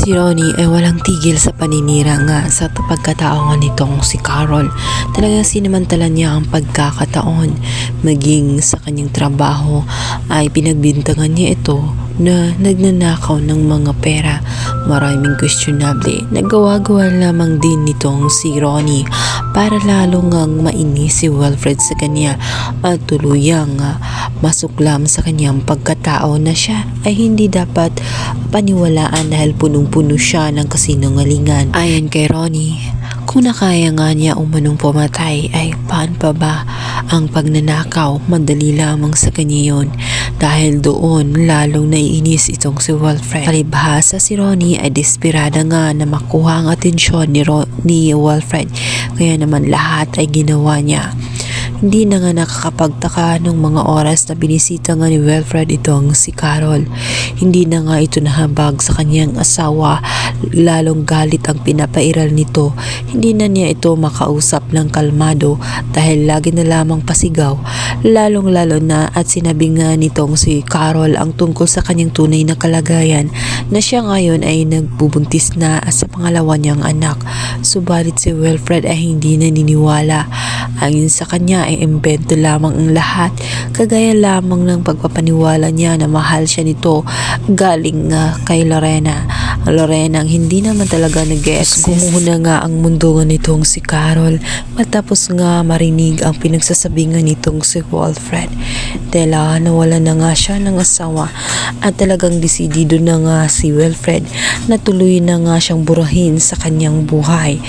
Si Ronnie ay walang tigil sa paninira nga sa pagkatao nga nitong si Carol. Talagang sinamantala niya ang pagkakataon. Maging sa kanyang trabaho ay pinagbintangan niya ito na nagnanakaw ng mga pera. Maraming questionable. Nagawa-gawa lamang din nitong si Ronnie para lalo ngang mainis si Wilfred sa kanya at tuluyang ah, masuklam sa kanyang pagkatao na siya ay hindi dapat paniwalaan dahil punong-puno siya ng kasinungalingan. Ayon kay Ronnie, kung nakaya nga niya umanong pumatay ay paan pa ba ang pagnanakaw madali lamang sa kanya yon dahil doon lalong naiinis itong si Wilfred. Palibhasa si Ronnie ay desperada nga na makuha ang atensyon ni, Ro- ni Wilfred kaya naman lahat ay ginawa niya. Hindi na nga nakakapagtaka nung mga oras na binisita nga ni Wilfred itong si Carol. Hindi na nga ito nahabag sa kanyang asawa, lalong galit ang pinapairal nito. Hindi na niya ito makausap ng kalmado dahil lagi na lamang pasigaw. Lalong lalo na at sinabi nga nitong si Carol ang tungkol sa kanyang tunay na kalagayan na siya ngayon ay nagbubuntis na sa pangalawa niyang anak. Subalit si Wilfred ay hindi naniniwala. Ayon sa kanya ay imbento lamang ang lahat. Kagaya lamang ng pagpapaniwala niya na mahal siya nito galing nga kay Lorena. Lorena ang hindi naman talaga nag-exist. Gumuhuna nga ang mundo nitong si Carol matapos nga marinig ang pinagsasabi nga nitong si Wilfred. Dela nawala na nga siya ng asawa at talagang desidido na nga si Wilfred na tuloy na nga siyang burahin sa kanyang buhay.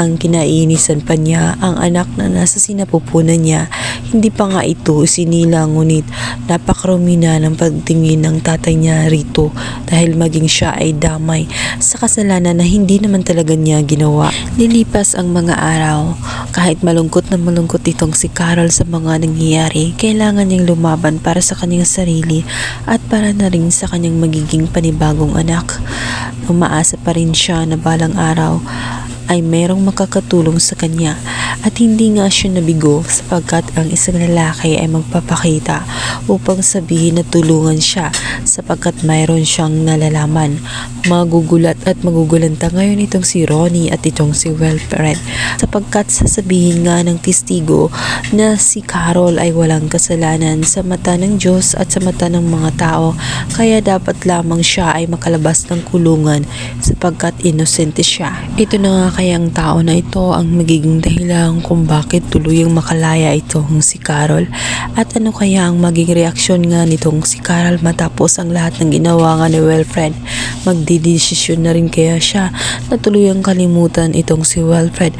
Ang kinainisan pa niya ang anak na nasa sinapupunan niya. Hindi pa nga ito sinila ngunit napakarumi na ng pagtingin ng tatay niya rito dahil maging siya ay damay sa kasalanan na hindi naman talaga niya ginawa. Lilipas ang mga araw kahit malungkot na malungkot itong si Carol sa mga nangyayari, kailangan niyang lumaban para sa kanyang sarili at para na rin sa kanyang magiging panibagong anak. Umaasa pa rin siya na balang araw ay merong makakatulong sa kanya at hindi nga siya nabigo sapagkat ang isang lalaki ay magpapakita upang sabihin na tulungan siya sapagkat mayroon siyang nalalaman. Magugulat at magugulanta ngayon itong si Ronnie at itong si Wilfred sapagkat sasabihin nga ng testigo na si Carol ay walang kasalanan sa mata ng Diyos at sa mata ng mga tao kaya dapat lamang siya ay makalabas ng kulungan sapagkat inosente siya. Ito na nga kayang tao na ito ang magiging dahilan kung bakit tuluyang makalaya itong si Carol at ano kaya ang maging reaksyon nga nitong si Carol matapos ang lahat ng ginawa nga ni Wilfred. Magdidesisyon na rin kaya siya na tuluyang kalimutan itong si Wilfred